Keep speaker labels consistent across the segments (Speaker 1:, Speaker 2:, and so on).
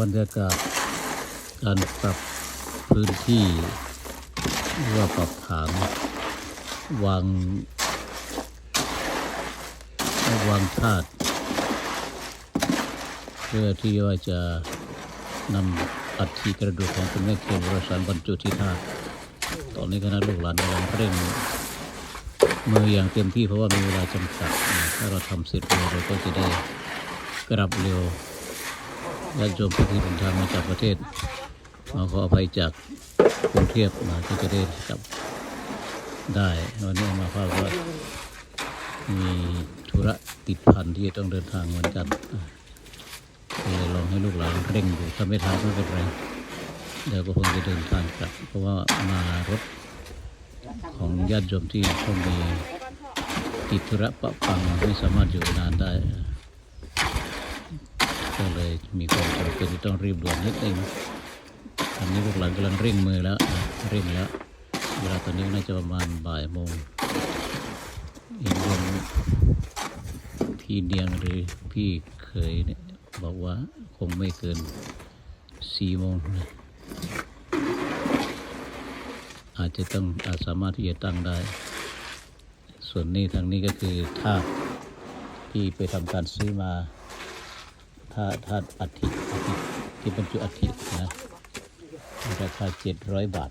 Speaker 1: บรรยากาศการปรับพื้นที่ว่าปรับถางวางวางธาตุเพื่อที่ว่าจะนำอัฐิกระดูกของคุณแม่เคนวรสารบรรจุที่ธาตุตอนนี้คณะลูกหลานกำลังเร่งมืออย่างเต็มที่เพราะว่ามีเวลาจำกัด ถ้าเราทำเสร็จเร็วเราก็จะได้กลับเร็ว ญาติโยมที่เดินทางมาจากประเทศมาขออภัยจากกรุงเทพมาก็จะได้กลับได้วันนี้มาภาพว่ามีธุระติดพันที่ต้องเดินทางเหมือนกันอะก็เลยลองให้ลูกหลานเร่งดูถ้าไม่ทันไม่เป็นไรเดี๋ยวก็คงจะเดินทางกลับ เพราะว่ามารถของญาติโยมที่เขามีติดธุระปะปังไม่สามารถอยู่นานได้ มีความจำเป็นที่ต้องรีบด่วนนิดนึงตอนนี้ลูกหลานกำลังเร่งมือแล้วอะเร่งแล้ว เวลาตอนนี้น่าจะประมาณบ่ายโมงอีกคนพี่เนียงหรือพี่เคยเนี่ยบอกว่าคงไม่เกินสี่โมงนะอาจจะต้องอาจสามารถที่จะตั้งได้ ส่วนนี้ทางนี้ก็คือท่าที่ไปทำการซื้อมา ธาตุธาตุอัฐิอัฐิที่บรรจุอัฐินะราคาเจ็ดร้อยบาท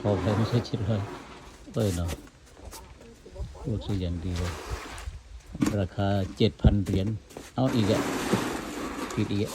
Speaker 1: พอไปไม่ใช่เจ็ดร้อยเอ้ยเนาะพูดซะอย่างดีเลยราคาเจ็ดพันเหรียญเอาอีกอะผิดอีกอะ